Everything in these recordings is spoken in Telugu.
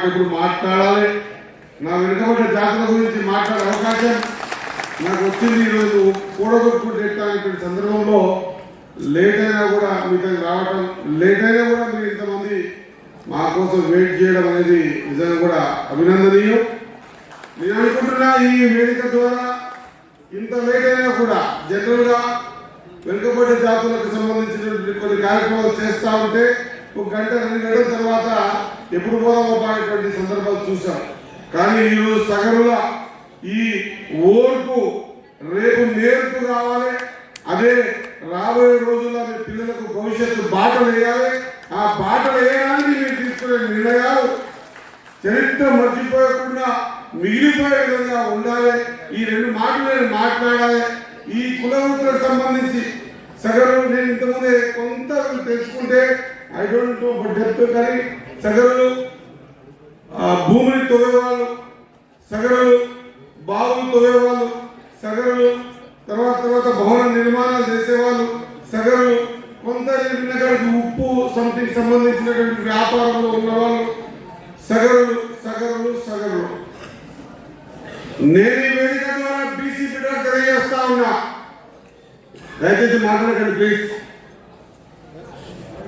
మాట ఇప్పుడు మాట్లాడాలి. నా వెనుకబడ్డ జాతర గురించి మాట్లాడే అవకాశం నాకు వచ్చింది ఈరోజు కూడగొట్టుకుంటే సందర్భంలో లేట్ అయినా కూడా మీతో రావటం లేట్ అయినా కూడా మీరు ఇంతమంది మా కోసం వెయిట్ చేయడం అనేది నిజంగా కూడా అభినందనీయం. నేను అనుకుంటున్నా ఈ వేదిక ద్వారా ఇంత లేట్ అయినా కూడా జనరల్గా వెనుకబడ్డ జాతులకు సంబంధించినటువంటి కొన్ని కార్యక్రమాలు చేస్తా ఉంటే ఒక గంట రెండు గంటల తర్వాత ఎప్పుడు కూడా అనేటువంటి సందర్భాలు చూసాం కానీ ఈరోజు సగరుల ఈ ఓర్పు రేపు నేర్పు రావాలి. అదే రాబోయే రోజుల్లో మీ పిల్లలకు భవిష్యత్తు బాట వేయాలి. ఆ బాట వేయడానికి మీరు తీసుకునే నిర్ణయాలు చరిత్ర మర్చిపోయకుండా మిగిలిపోయే విధంగా ఉండాలి. ఈ రెండు మాటలు నేను మాట్లాడాలి. ఈ కులవృత్తులకు సంబంధించి సగరు నేను ఇంతకుముందే కొంత తెలుసుకుంటే ఐ డోంట్ నో డెప్త్ కానీ సగరులు భూమిని తొవ్వేవాళ్ళు సగరులు బావులు తొవ్వేవాళ్ళు సగరులు తర్వాత తర్వాత భవన నిర్మాణాలు చేసేవాళ్ళు సగరులు కొంత విన్నకాడికి ఉప్పు సంథింగ్ సంబంధించినటువంటి వ్యాపారంలో ఉన్నవాళ్ళు సగరులు సగరులు సగరులు. నేను ఈ వేదిక ద్వారా బీసీ బిడ్డలకు తెలియజేస్తా ఉన్నా. దయచేసి మాట్లాడకండి ప్లీజ్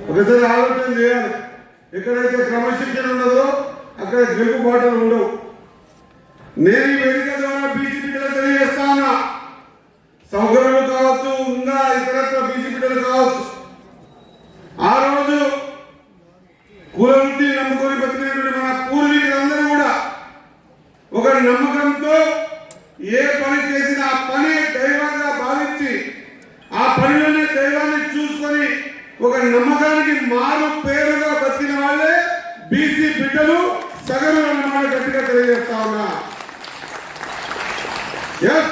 ఒకసారి ఆలోచన చేయాలి. ఎక్కడైతే క్రమశిక్షణ ఉండదో అక్కడ గెలుపుబాటలు ఉండవు. నేను ఈ వేదిక ద్వారా బీసీ తెలియజేస్తా ఉన్నా. సౌకర్యం కావచ్చు ఉందా ఇతరత్ర బీసీ బిడ్డలు కావచ్చు ఆ రోజు కులవృత్తి నమ్ముకొని బతికినటువంటి మన పూర్వీకులందరూ కూడా ఒక నమ్మకంతో ఏ పని చేసినా ఆ పని దైవంగా భావించి ఆ పనిలోనే దైవాన్ని చూసుకొని ఒక నమ్మకానికి మారు పేరుగా బతికిన వాళ్ళే బీసీ బిడ్డలు సగరు అన్నమాట గట్టిగా తెలియజేస్తా ఉన్నా Yes,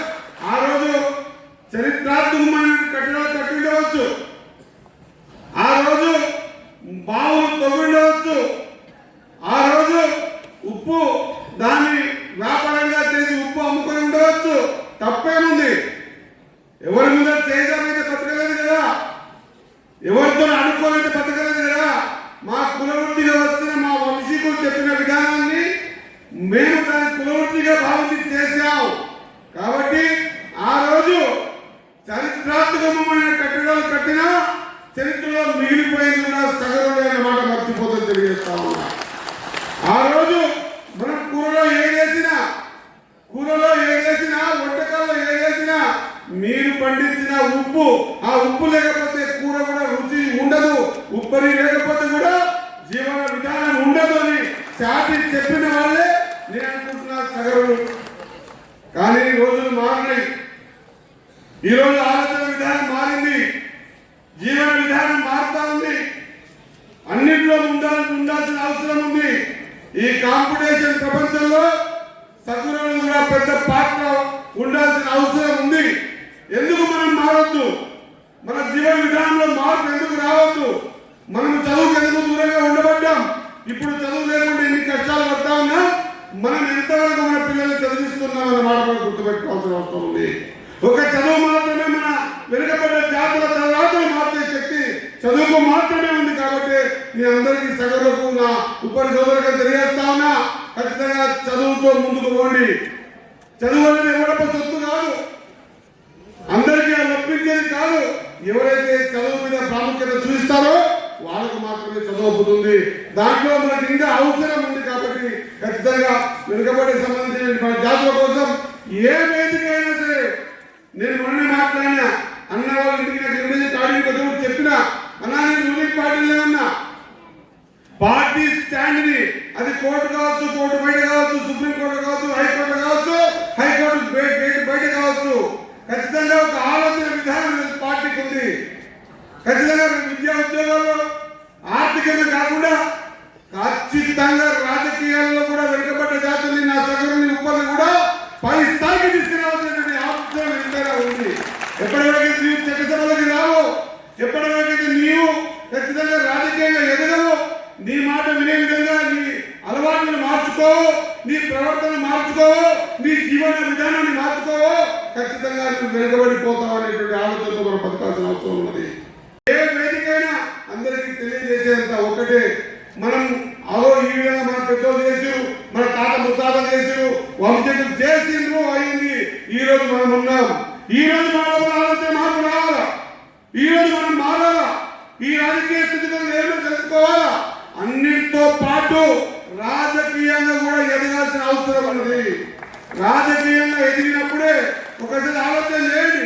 ఆ రోజు చరిత్రాత్మకమైన కట్టడాలు కట్టిండవచ్చు ఆ రోజు బావులు తవ్విండవచ్చు ఆ రోజు ఉప్పు దాన్ని వ్యాపారంగా చేసి ఉప్పు అమ్ముకొని ఉండవచ్చు. తప్పేముంది? ఎవరి మీద చేసామైతే బతకలేదు కదా? ఎవరితో అనుకోలేదు బతకలేదు కదా? మా కులవృత్తిగా వచ్చిన మా వంశీకులు చెప్పిన విధానాన్ని మేము దాని కులవృత్తిగా భావించి చేశాం. కాబట్టి ఆ రోజు చరిత్రాత్మకమైన కట్టడాలు కట్టినా చరిత్రలో మిగిలిపోయింది కూడా సగరుడే మాట మర్చిపోతుంది తెలియజేస్తా ఉన్నా ఆ రోజు మనం కూరలో ఏదేసినా కూరలో ఏదేసినా వంటకాల్లో ఏదేసినా మీరు పండించిన ఉప్పు ఆ ఉప్పు లేకపోతే కూర కూడా రుచి ఉండదు ఉప్పరి లేకపోతే కూడా జీవన విధానం ఉండదు అని చాటి చెప్పిన వాళ్ళే నేను అనుకుంటున్నా సగరులు కానీ ఈ రోజులు మారినాయి ఈ రోజు ఆలోచన విధానం మారింది జీవన విధానం మారుతా ఉంది అన్నింటిలో ఉండాల్సి ఉండాల్సిన అవసరం ఉంది ఈ కాంపిటీషన్ ప్రపంచంలో సగుణులు కూడా పెద్ద పాత్ర ఉండాల్సిన అవసరం ఉంది ఎందుకు మనం మారొద్దు మన జీవన విధానంలో మార్పు ఎందుకు రావద్దు మనం చదువుకు ఎందుకు దూరంగా ఉండబడ్డాం ఇప్పుడు చదువు లేకుండా ఎన్ని కష్టాలు పడతా ఉన్నా మనం ఎంతవరకు మన పిల్లల్ని మాట మనం గుర్తుపెట్టుకోవాల్సిన అవసరం ఉంది. ఒక చదువు మాత్రమే మన వెనుకబడ్డ జాతుల తర్వాత మార్చే శక్తి చదువుకు మాత్రమే ఉంది కాబట్టి మీ అందరికీ సగరులకు నా ఉపరి సోదరులకు తెలియజేస్తా ఉన్నా ఖచ్చితంగా చదువుతో ముందుకు పోండి. చదువు అనేది ఎవడప్ప సొత్తు కాదు. అందరికీ అది ఒప్పించేది కాదు. ఎవరైతే చదువు మీద ప్రాముఖ్యత చూపిస్తారో వాళ్ళకు మాత్రమే చదవబోతుంది దాంట్లో మనకి ఇంకా అవసరం ఉంది కాబట్టి ఖచ్చితంగా వెనుకబడి సంబంధించిన జాతుల కోసం ఏ వేదిక అయినా సరే నేను మొన్న మాట్లాడినా. అన్న వాళ్ళ ఇంటికి నాకు ఎనిమిది తారీఖు వచ్చి చెప్పిన అన్నా నేను రూలింగ్ పార్టీలో ఉన్నా. పార్టీ స్టాండ్ని అది కోర్టు కావచ్చు సుప్రీం కోర్టు కావచ్చు హైకోర్టు కావచ్చు హైకోర్టు బయ- గేట్ బయట కావచ్చు ఖచ్చితంగా ఒక ఆలోచన విధానం ఈ పార్టీకి ఉంది ఖచ్చితంగా విద్యా ఉద్యోగాల్లో ఆర్థికంగా కాకుండా ఖచ్చితంగా రాజకీయాల్లో కూడా వెనుకబడ్డ జాతుల్ని నా సగరుని ఉప్పల్ని కూడా పై స్థాయికి తీసుకురావాల్సినటువంటి ఆలోచన ఎంతైనా ఉంది ఎప్పటివరకు నీవు చట్టసభలోకి రావు ఎప్పటివరకు నీవు ఖచ్చితంగా రాజకీయంగా ఎదగవు నీ మాట వినే విధంగా నీ అలవాట్లను మార్చుకో నీ ప్రవర్తన మార్చుకో నీ జీవన విధానాన్ని మార్చుకో. ఖచ్చితంగా నువ్వు వెనుకబడిపోతావు అనేటువంటి ఆలోచనతో మనం బతకాల్సిన అవసరం ఉన్నది. ఏ వేదికైనా అందరికీ తెలియజేసేంత ఒకటే మనం అవో ఈ విధంగా మన పెద్దోళ్ళు చేసి చేసారు వంశకులు చేసిండ్రు అయింది. ఈ రోజు మనం ఉన్నాం. ఈ రోజు మనం ఆలోచన మార్పు రావాలా? ఈ రోజు మనం మారాలా? ఈ రాజకీయ స్థితిలో ఏమో తెలుసుకోవాలా? అన్నిటితో పాటు రాజకీయంగా కూడా ఎదగాల్సిన అవసరం ఉన్నది. రాజకీయంగా ఎదిగినప్పుడే ఒకసారి ఆలోచన చేయండి.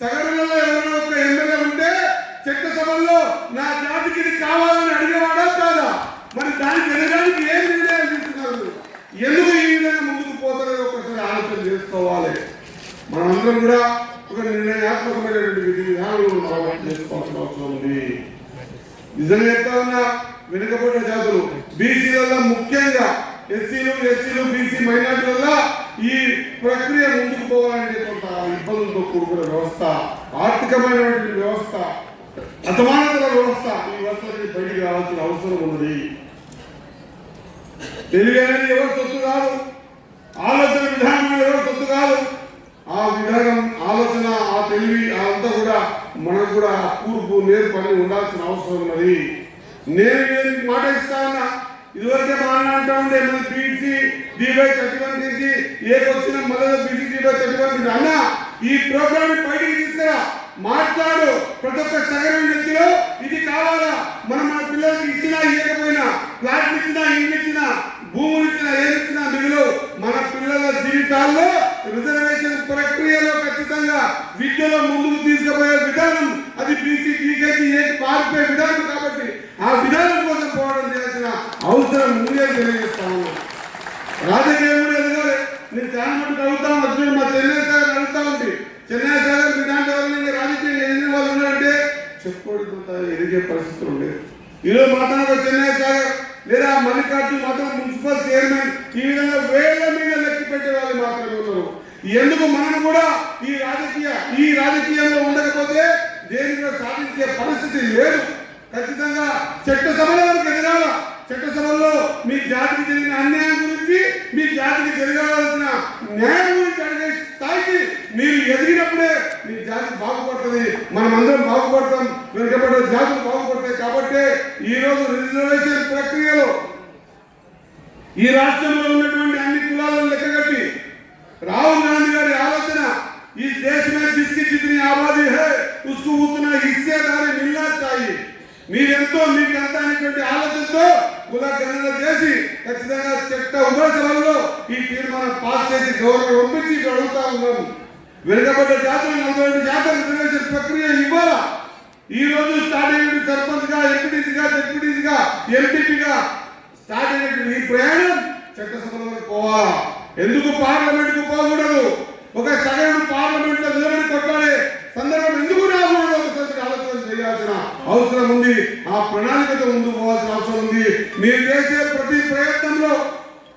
సగరులలో ఎవరైనా ఒక ఎమ్మెల్యే ఉంటే చట్టసభల్లో నా జాతికి ఇది కావాలని అడిగేవాడా కాదా? మరి దానికి ఎదగడానికి ఏం నిర్ణయాలు తీసుకున్నారు? ఎందుకు ఈ విధంగా ముందుకు పోతారో ఒకసారి ఆలోచన చేసుకోవాలి. మనందరం కూడా ఒక నిర్ణయాత్మకమైనటువంటి విధి విధానాలను చేసుకోవాల్సిన అవసరం ఉంది. నిజంగా చెప్తా ఉన్నా వెనుకబడిన జాతులు బీసీలలో ముఖ్యంగా ఎస్సీలు ఎస్సీలు బీసీ మైనార్టీలలో ఈ ప్రక్రియ ముందుకు పోవాలంటే కొంత ఇబ్బందులతో కూడుకున్న వ్యవస్థ ఆర్థికమైనటువంటి వ్యవస్థ అసమానతల వ్యవస్థ ఈ వ్యవస్థ నుంచి బయటికి రావాల్సిన అవసరం ఉన్నది. తెలివి అనేది ఎవరి సొత్తు కాదు ఆలోచన విధానం ఎవరు ఎవరి సొత్తు కాదు. ఆ విధానం ఆలోచన ఆ తెలివి అంతా కూడా మనకు కూడా కూర్పు నేర్పు అని ఉండాల్సిన అవసరం ఉన్నది. నేను నేను మాట ఇస్తా ఉన్నా ఇదివరకే మాట్లాడుతూ ఉండే మన బీసీ డీబై చట్టుకొని తీసి నుంచి ఏకొచ్చిన మొదలు బీసీ డీబై చట్టుకొని అన్న ఈ ప్రోగ్రామ్ బయటికి తీసుకురా. మాట్లాడు. ప్రతి ఒక్క సగరం వ్యక్తిలో ఇది కావాలా? మనం మన పిల్లలకి ఇచ్చినా ఇవ్వకపోయినా ఫ్లాట్ ఇచ్చినా ఇల్లు ఇచ్చినా భూములు ఇచ్చినా ఏమిచ్చినా మిగులు మన పిల్లల జీవితాల్లో రిజర్వేషన్ ప్రక్రియలో ఖచ్చితంగా విద్యలో ముందుకు తీసుకుపోయే విధానం అది బీసీ టీకేసీ ఏది పారిపోయే విధానం కాబట్టి ఆ విధానం కోసం పోవడం చేయాల్సిన అవసరం ఉంది అని తెలియజేస్తా ఉన్నాను రాజకీయంలో ఎదగాలి. నేను చాలా మంది అడుగుతాం ఉన్నాను మా చెన్నై సార్ అడుగుతా ఉంది. చెన్నై సార్ మీ దాంట్లో రాజకీయం ఎదిగిన వాళ్ళు ఉన్నారంటే చెప్పుకోవడంతో ఎదిగే పరిస్థితులు ఉండేది. ఈరోజు మాట్లాడే చెన్నై సార్ లేదా మల్లికార్జున మాత్రం మున్సిపల్ చైర్మన్ ఈ విధంగా వేల మీద లెక్క పెట్టే వాళ్ళు మాత్రమే ఉన్నారు. ఎందుకు మనం కూడా ఈ రాజకీయ ఈ రాజకీయంలో ఉండకపోతే దేనిలో సాధించే పరిస్థితి లేదు. ఖచ్చితంగా చట్టసభలో మనకు ఎదగాల చట్టసభల్లో మీ జాతికి జరిగిన అన్యాయం గురించి మీ జాతికి జరగాల్సిన న్యాయం గురించి అడిగే స్థాయికి మీరు ఎదిగినప్పుడే మీ జాతి బాగుపడుతుంది. మనం అందరం బాగుపడతాం. వెనుకబడ్డ జాతులు బాగుపడతాయి. కాబట్టి ఈ రోజు రిజర్వేషన్ ప్రక్రియలో ఈ రాష్ట్రంలో ఉన్నటువంటి ఆలోచనతో కుల గణన చేసి ఖచ్చితంగా చట్ట ఉభయ సభల్లో ఈ తీర్మానం పాస్ చేసి గవర్నర్ పంపించి ఇక్కడ అడుగుతా ఉన్నాము. వెనుకబడ్డ జాతర నలభై ఐదు జాతర రిజర్వేషన్ ప్రక్రియ ఇవ్వాలా ఈ రోజు స్టార్ట్ అయిన సర్పంచ్గా ఎంపీటీసీగా డిప్యూటీసీగా ఎంపీపీగా స్టార్ట్ అయినటువంటి ఈ ప్రయాణం చట్టసభలో పోవాలా. ఎందుకు పార్లమెంట్కు పోకూడదు? ఒక సగం పార్లమెంట్లో నిలబడి కొట్టాలి సందర్భం ఎందుకు రాకూడదు చేయాల్సిన అవసరం ఉంది. ఆ ప్రణాళికతో ముందుకు పోవాల్సిన అవసరం ఉంది. మీరు చేసే ప్రతి ప్రయత్నంలో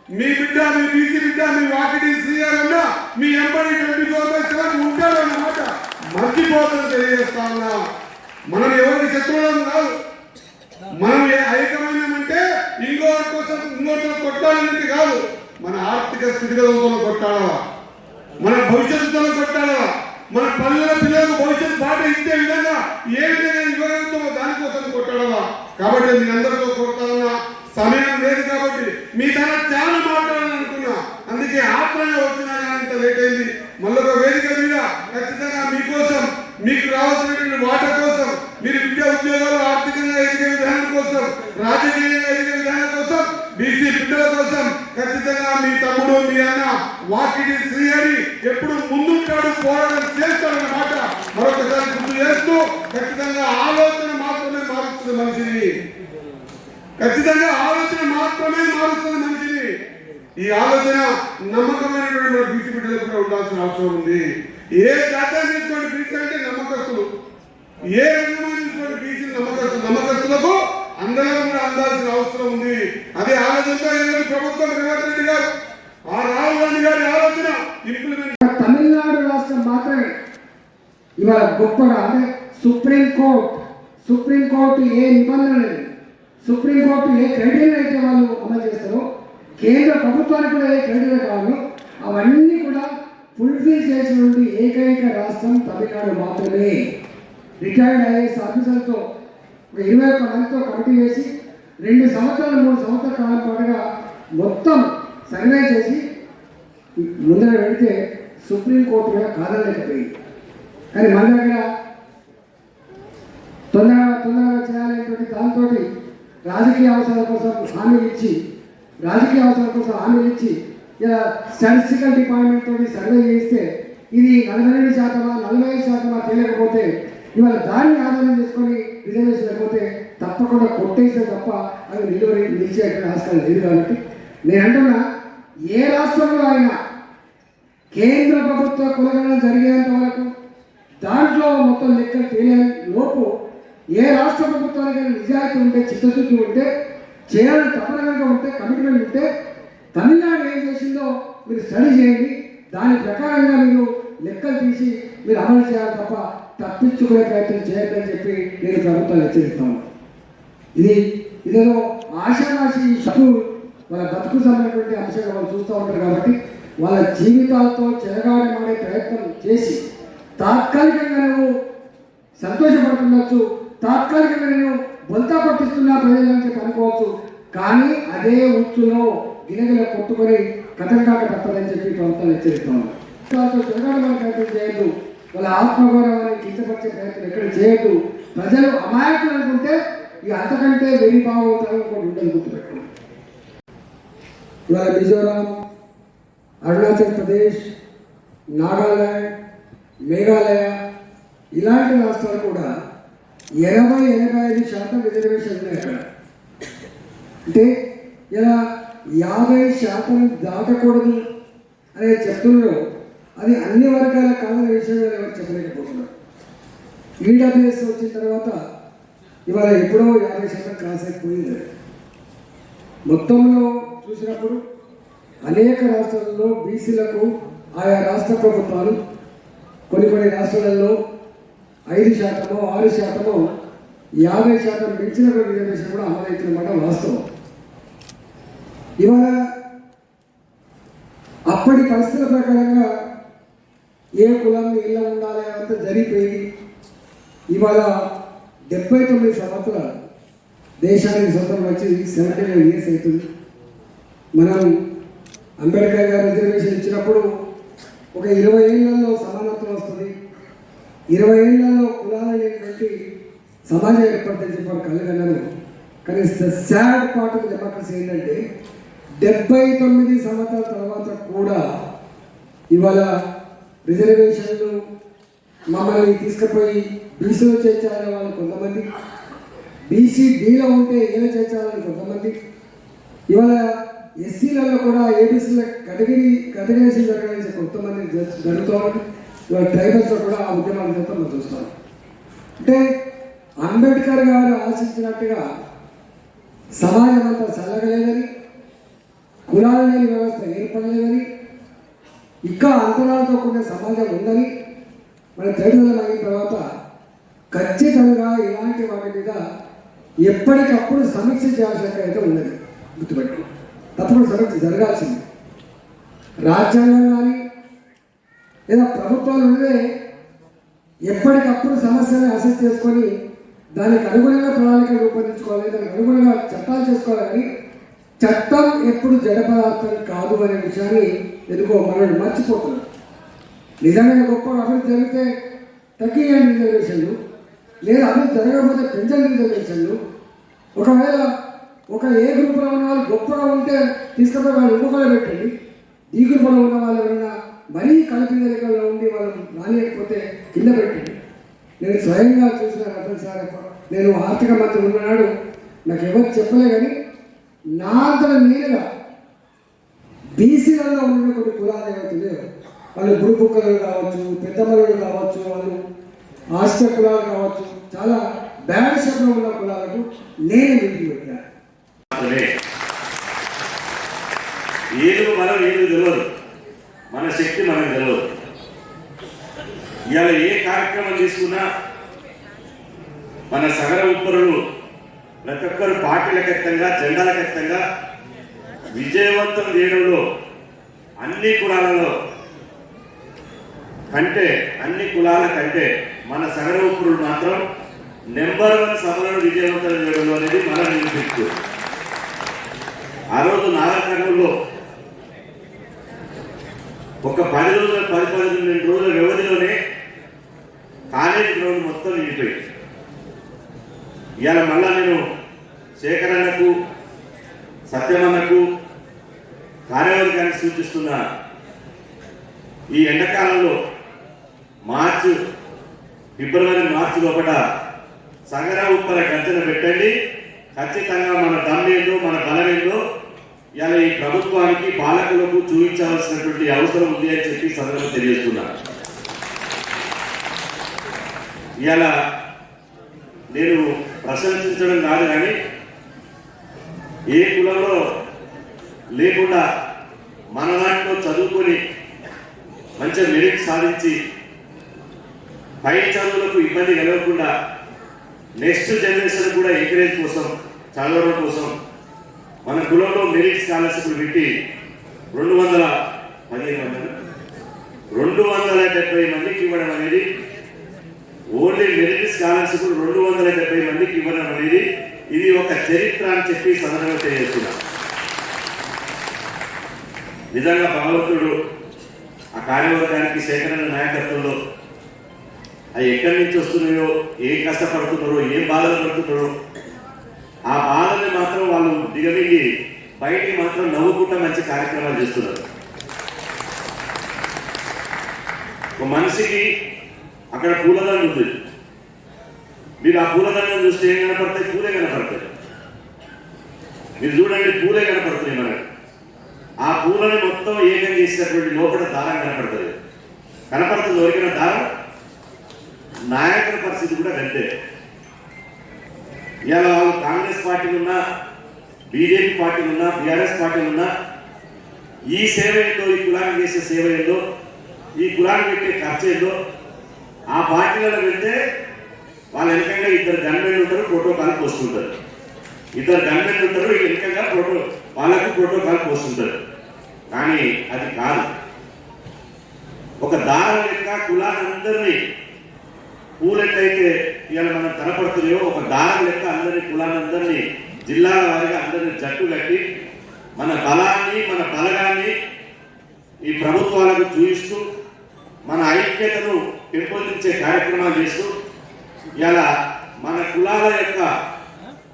మీ బిడ్డ మీ బీసీ బిడ్డ మీ వాకిటి సీఆర్ఎన్నా మీ ఎంబడి ట్వంటీ ఫోర్ బై సెవెన్ ఉంటాడు అన్నమాట. మర్చిపోతుంది తెలియజేస్తా ఉన్నా. మనం ఎవరికి శత్రువులం కాదు. మనం ఏ ఐక్యమైనామంటే ఇంకోటి కోసం ఇంకోటి కొట్టాలనేది కాదు. మన ఆర్థిక స్థితిగతులతో కొట్టాలా? మన భవిష్యత్తుతో కొట్టాలా? మన పల్లెల పిల్లలకు భవిష్యత్తు బాట ఇచ్చే విధంగా ఏ విధంగా ఇవ్వగలుగుతామో దానికోసం కొట్టడమా కాబట్టి మీ అందరితో కొట్టాలన్నా సమయం లేదు కాబట్టి మీ తన చాలా మాట్లాడాలనుకున్నా అందుకే ఆత్రంగా వచ్చినా కానీ ఇంత లేట్ అయింది. మళ్ళీ ఒక వేదిక మీద ఖచ్చితంగా మీకోసం మీకు రావాల్సినటువంటి వాట కోసం మీరు విద్యా ఉద్యోగాలు ఆర్థికంగా ఎదిగే విధానం కోసం రాజకీయంగా ఎదిగే విధానం కోసం బీసీ బిడ్డల కోసం ఖచ్చితంగా మీ తమ్ముడు మీ అన్న వాకిటి శ్రీహరి ఎప్పుడు ముందుంటాడు పోరాటం చేస్తాడన్న మాట మరొకసారి గుర్తు చేస్తూ ఖచ్చితంగా ఆలోచన మాత్రమే మారుస్తుంది మనిషిని. ఖచ్చితంగా ఆలోచన మాత్రమే మారుస్తుంది మనిషిని. ఈ ఆలోచన నమ్మకమైనటువంటి మన బీసీ బిడ్డలకు కూడా ఉండాల్సిన అవసరం ఉంది. ఏ జాతీయం తీసుకోండి బీసీ అంటే నమ్మకస్తులు. ఏ రంగమైన బీసీ నమ్మకస్తులకు అందరం కూడా అందాల్సిన అవసరం ఉంది. అదే ఆలోచనతో ఈరోజు ప్రభుత్వం రేవంత్ రెడ్డి గారు ఆ రాహుల్ గాంధీ గారి ఆలోచన ఇంప్లిమెంట్ తమిళనాడు రాష్ట్రం మాత్రమే. ఇవాళ గొప్పగా అంటే సుప్రీంకోర్టు సుప్రీంకోర్టు ఏ నిబంధన లేదు సుప్రీంకోర్టు ఏ క్రైటీరియా అయితే వాళ్ళు అమలు చేస్తారో కేంద్ర ప్రభుత్వానికి కూడా ఏ క్రైటీరియా కావాలో అవన్నీ కూడా ఫుల్ఫిల్ చేసినటువంటి ఏకైక రాష్ట్రం తమిళనాడు మాత్రమే. రిటైర్డ్ ఐఏఎస్ ఆఫీసర్తో ఇరవై ఒక్క మందితో కమిటీ వేసి రెండు సంవత్సరాలు మూడు సంవత్సరాల కాలం పాటుగా మొత్తం సర్వే చేసి ముందర పెడితే సుప్రీంకోర్టు కూడా కాదనలేకపోయింది కానీ మన దగ్గర తొందరగా తొందరగా చేయాలనేటువంటి దాంతో రాజకీయ అవసరాల కోసం హామీలు ఇచ్చి రాజకీయ అవసరాల కోసం హామీలు ఇచ్చి ఇలా స్టాటిస్టికల్ డిపార్ట్మెంట్ తోటి సర్వే చేస్తే ఇది నలభై రెండు శాతమా నలభై ఐదు శాతమా తేలకపోతే ఇవాళ దాన్ని ఆధారం చేసుకొని రిజర్వేషన్ లేకపోతే తప్పకుండా కొట్టేస్తే తప్ప అవి నిలువరి నిలిచే ఆస్కారం లేదు కాబట్టి నేను అంటున్నా ఏ రాష్ట్రంలో అయినా కేంద్ర ప్రభుత్వ కులగణన జరిగేంత వరకు దాంట్లో మొత్తం లెక్కలు తెలియని లోపు ఏ రాష్ట్ర ప్రభుత్వానికైనా నిజాయితీ ఉంటే చిత్తశుద్ధి ఉంటే చేయాలని తపన ఉంటే కమిట్మెంట్ ఉంటే తమిళనాడు ఏం చేసిందో మీరు స్టడీ చేయండి. దాని ప్రకారంగా మీరు లెక్కలు తీసి మీరు అమలు చేయాలి తప్ప తప్పించుకునే ప్రయత్నం చేయొద్దని చెప్పి నేను ప్రభుత్వాలు హెచ్చరిస్తాను. ఇది ఇదేదో ఆశావాసి షకు వాళ్ళ బతుకు సంబంధించినటువంటి అంశంగా వాళ్ళు చూస్తూ ఉంటారు కాబట్టి వాళ్ళ జీవితాలతో చెరగాడమనే ప్రయత్నం చేసి తాత్కాలికంగా నువ్వు సంతోషపడుతుండొచ్చు తాత్కాలికంగా నేను బొంతా పట్టిస్తున్నా ప్రజలని చెప్పి అనుకోవచ్చు. కానీ అదే ఉచ్చులో గినగిల కొట్టుకొని కథం కాక తప్పదని చెప్పి ప్రభుత్వం హెచ్చరిస్తాను. వాళ్ళతో చెరగాడమని ప్రయత్నం చేయొద్దు. వాళ్ళ ఆత్మగౌరవాన్ని కించపరిచే ప్రయత్నం ఎక్కడ చేయొద్దు. ప్రజలు అమాయకులు అనుకుంటే ఇక అంతకంటే వెయ్యి భావోత్తరం కూడా ఉండదు గుర్తుపెట్టుకోండి. ఇవాళ మిజోరాం అరుణాచల్ ప్రదేశ్ నాగాలాండ్ మేఘాలయ ఇలాంటి రాష్ట్రాలు కూడా ఎనభై ఎనభై ఐదు శాతం రిజర్వేషన్ ఉన్నాయి అక్కడ. అంటే ఇలా యాభై శాతం దాటకూడదు అనేది చెప్తున్నారు. అది అన్ని వర్గాల కాదనే విషయం ఎవరు చెప్పలేకపోతున్నారు. ఈడబ్ల్యూఎస్ వచ్చిన తర్వాత ఇవాళ ఎప్పుడో యాభై శాతం క్రాస్ అయిపోయింది మొత్తంలో చూసినప్పుడు అనేక రాష్ట్రాలలో బీసీలకు ఆయా రాష్ట్ర ప్రభుత్వాలు కొన్ని కొన్ని రాష్ట్రాలలో ఐదు శాతమో ఆరు శాతమో యాభై శాతం మించిన రిజర్వేషన్ కూడా అమలవుతున్నమాట వాస్తవం. ఇవాళ అప్పటి పరిస్థితుల ప్రకారంగా ఏ కులం ఇళ్ళ ఉండాలి అంతా జరిగిపోయింది. ఇవాళ డెబ్బై తొమ్మిది సంవత్సరాలు దేశానికి స్వతంత్రం వచ్చి సెవెంటీ నైన్ ఇయర్స్ అవుతుంది. మనం అంబేద్కర్ గారు రిజర్వేషన్ ఇచ్చినప్పుడు ఒక ఇరవై ఏళ్ళలో సమానత్వం వస్తుంది. ఇరవై ఏళ్ళలో కులాలు అనేటువంటి సమాజం ఏర్పడుతుందని చెప్పారు వాళ్ళు కానీ సాడ్ పార్ట్ ఆఫ్ డెమోక్రసీ ఏంటంటే డెబ్బై తొమ్మిది సంవత్సరాల తర్వాత కూడా ఇవాళ రిజర్వేషన్లు మమ్మల్ని తీసుకుపోయి బీసీలో చేర్చాలనే వాళ్ళు కొంతమంది. బీసీ డీలో ఉంటే ఏదో చేర్చాలని కొంతమంది. ఇవాళ ఎస్సీలలో కూడా ఏబీసీల కేటగిరీ కేటగిరీషన్ జరగాలని కొంతమంది జ- జరుగుతోంది ఇవాళ ట్రైబల్స్లో కూడా ఆ ఉద్యమాలు జరుగుతాం మనం చూస్తాం అంటే అంబేద్కర్ గారు ఆశించినట్టుగా సమాజం అంతా చల్లగలేదని కులాలు లేని వ్యవస్థ ఏర్పడలేదని ఇంకా అంతరాలతో కూడిన సమాజం ఉందని. మన తేడుదలం అయిన తర్వాత ఖచ్చితంగా ఇలాంటి వాటి మీద ఎప్పటికప్పుడు సమీక్ష చేయాల్సిన అయితే ఉన్నది. గుర్తుపెట్టు తప్పకుండా సమీక్ష జరగాల్సింది. రాజ్యాంగం కానీ లేదా ప్రభుత్వాలు ఉన్నదే ఎప్పటికప్పుడు సమస్యలను అసెస్ చేసుకొని దానికి అనుగుణంగా ప్రణాళిక రూపొందించుకోవాలి దానికి అనుగుణంగా చట్టాలు చేసుకోవాలి కానీ చట్టం ఎప్పుడు జడ పదార్థం కాదు అనే విషయాన్ని ఎందుకో మనల్ని మర్చిపోతున్నాం నిజంగా గొప్ప అభివృద్ధి జరిగితే తగ్గియండి రిజర్వేషన్లు లేదా అభివృద్ధి జరగకపోతే పెంచండి రిజర్వేషన్లు. ఒకవేళ ఒక ఏ గ్రూప్లో ఉన్న వాళ్ళు గొప్పగా ఉంటే తీసుకుపోయి వాళ్ళు ఇంకొకరు పెట్టండి. ఈ గ్రూపులో ఉన్న వాళ్ళు ఎవరైనా మరీ కలిపి దగ్గరలో ఉండి వాళ్ళు రానియకపోతే కింద పెట్టండి. నేను స్వయంగా చూసిన రతన్ సార్ నేను ఆర్థిక మంత్రి ఉన్నాడు నాకు ఎవరు చెప్పలే కానీ నాంతల అంతట బీసీలలో ఉన్న కొన్ని కులాలు ఏవైతే వాళ్ళు గురుపుక్కలు కావచ్చు పెద్దమల్లులు కావచ్చు వాళ్ళు ఆస్ట్ర కులాలు కావచ్చు చాలా బ్యాడ్ షేప్లో ఉన్న కులాలకు నేను మీటింగ్ పెట్టాను. ఏదో మనం ఏదో తెలియదు మన శక్తి మనకు తెలియదు ఇవాళ ఏ కార్యక్రమం తీసుకున్నా మన సగర ఉప్పరులు ప్రతి ఒక్కరు పార్టీలకు ఎత్తంగా జెండాలకు విజయవంతం చేయడంలో అన్ని కులాలలో కంటే అన్ని కులాల కంటే మన సగర మాత్రం నెంబర్ వన్ సభలను విజయవంతం చేయడం అనేది మన నిరూపిస్తూ ఆ రోజు నాగకర్ణంలో ఒక పది రోజుల పది పదిహేను రోజుల వ్యవధిలోనే కాలేజీ గ్రౌండ్ మొత్తం నిండిపోయింది ఇవాళ మళ్ళా నేను శేఖరన్నకు సత్యమన్నకు కార్యవర్గానికి సూచిస్తున్న ఈ ఎండాకాలంలో మార్చి ఫిబ్రవరి మార్చి లోపల సగర ఉప్పర కంచెన పెట్టండి. ఖచ్చితంగా మన దమ్మేందో మన బలమేందో ఇలా ఈ ప్రభుత్వానికి పాలకులకు చూపించాల్సినటువంటి అవసరం ఉంది అని చెప్పి సందర్భం తెలియజేస్తున్నా. ఇలా నేను ప్రశంసించడం కాదు కానీ ఏ కులంలో లేకుండా మన దాంట్లో చదువుకొని మంచి మెరిట్ సాధించి పై చదువులకు ఇబ్బంది కలగకుండా నెక్స్ట్ జనరేషన్ కూడా ఎంకరేజ్ కోసం చదవడం కోసం మన కులంలో మెరిట్ స్కాలర్షిప్లు పెట్టి రెండు వందల పదిహేను వందలు రెండు వందల డెబ్బై మందికి ఇవ్వడం అనేది ఓన్లీ మెరిట్ స్కాలర్షిప్ రెండు వందల డెబ్బై మందికి ఇవ్వడం అనేది ఇది ఒక చరిత్ర అని చెప్పి సందర్భంగా తెలియజేస్తున్నా. నిజంగా భగవంతుడు ఆ కార్యవర్గానికి సేకరణ నాయకత్వంలో అవి ఎక్కడి నుంచి వస్తున్నాయో ఏం కష్టపడుతున్నారో ఏం బాధలు పడుతున్నారో ఆ బాధల్ని మాత్రం వాళ్ళు దిగమింగి బయటికి మాత్రం నవ్వుకుంటా మంచి కార్యక్రమాలు చేస్తున్నారు. ఒక మనిషికి అక్కడ పూలదండ ఉంది. మీరు ఆ పూలదండం చూస్తే ఏం కనపడతాయి? పూలే కనపడతాయి. మీరు చూడండి పూలే కనపడుతున్నాయి మనకు. ఆ పూలని మొత్తం ఏకం చేసినటువంటి లోపల దారం కనపడుతుంది కనపడుతుంది దొరికిన దారం? నాయకుల పరిస్థితి కూడా అంతే ఇవాళ వాళ్ళు కాంగ్రెస్ పార్టీలు ఉన్నా బీజేపీ పార్టీలు ఉన్నా బీఆర్ఎస్ పార్టీలు ఉన్నా ఈ సేవ ఏందో ఈ కులానికి చేసే సేవ ఏందో ఈ కులానికి పెట్టే ఖర్చు ఏందో ఆ పార్టీలలో వెళ్తే వాళ్ళ వెనకంగా ఇద్దరు గన్మెన్ ఉంటారు ప్రోటోకాల్ పోస్తుంటారు. ఇద్దరు గన్మెన్ ఉంటారు వెనకంగా ప్రోటో వాళ్ళకు ప్రోటోకాల్ పోస్తుంటారు. కానీ అది కాదు. ఒక దారం లెక్క కులాలందరినీ పూలెట్లయితే ఇవాళ మనం కనపడుతున్నాయో ఒక దారం లెక్క అందరినీ కులాలందరినీ జిల్లాల వారిగా అందరినీ జట్టు కట్టి మన బలాన్ని మన బలగాన్ని ఈ ప్రభుత్వాలకు చూపిస్తూ మన ఐక్యతను పెంపొందించే కార్యక్రమాలు చేస్తూ ఇలా మన కులాల యొక్క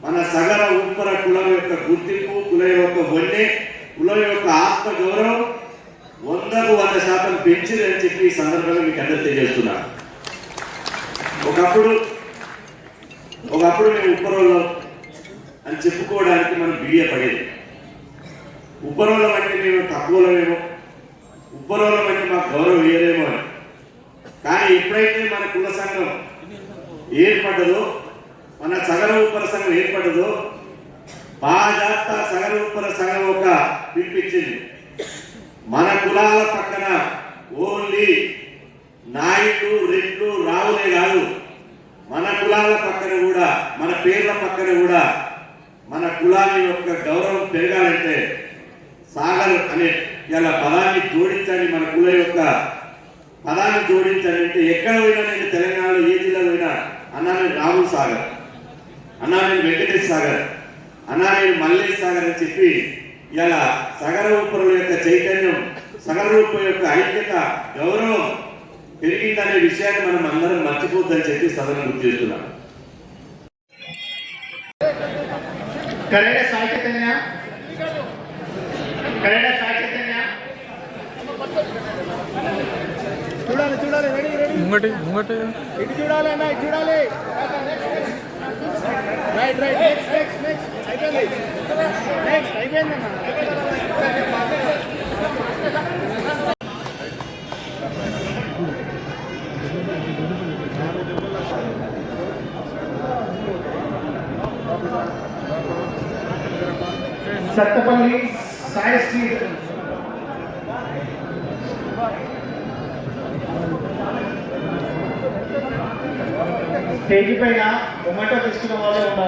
మన సగర ఉత్తర కులం యొక్క గుర్తింపు కులం యొక్క వన్నె కులం యొక్క ఆత్మ గౌరవం వందకు వంద శాతం పెంచిందని చెప్పి ఈ సందర్భంగా మీకు అందరు తెలియజేస్తున్నా. ఒకప్పుడు ఒకప్పుడు మేము ఉప్పరంలో అని చెప్పుకోవడానికి మనం బియ్య పడేది. ఉప్పరంలో అంటే మేము తక్కువలోనేమో ఉప్పరంలో అంటే మాకు గౌరవం వేయలేమో అని. కానీ ఎప్పుడైతే మన కుల సంఘం ఏర్పడ్డదో మన సగరూపర ఉప్పర సంఘం ఏర్పడ్డదో బాజాత సగర సంఘం ఒక పిలిపించింది. మన కులాల పక్కన ఓన్లీ నాయుడు రెడ్లు రావులే కాదు మన కులాల పక్కన కూడా మన పేర్ల పక్కన కూడా మన కులాన్ని యొక్క గౌరవం పెరగాలంటే సాగర్ అనే ఇలా పదాన్ని జోడించాలి మన కుల యొక్క పదాన్ని జోడించాలంటే ఎక్కడ పోయినా నేను తెలంగాణలో ఏ జిల్లా పోయినా అన్నారాయణ నేను సాగర్. అన్నారాయణ వెంకటేష్ సాగర్. అన్నారాయణ మల్లేష్ సాగర్ అని చెప్పి ఇలా సగర రూపరుల యొక్క చైతన్యం సగర రూపం యొక్క ఐక్యత గౌరవం పెరిగిందనే విషయాన్ని మనం అందరం మర్చిపోద్దని చెప్పి సదనం గుర్తు చేస్తున్నాం. కరెడ సాయి చైతన్య కరెడ చూడాలి చూడాలి రెడీ రెడీ. ముంగటి ముంగటి. ఇటు చూడాలి అన్న ఇటు చూడాలి. Right right next next next అయిపోయింది. నెక్స్ట్ అయిపోయింది అన్న. సత్తపల్లి సాయి స్ట్రీట్. స్టేజ్ పైన టొమాటో తీసుకున్న వాళ్ళే ఉండాలి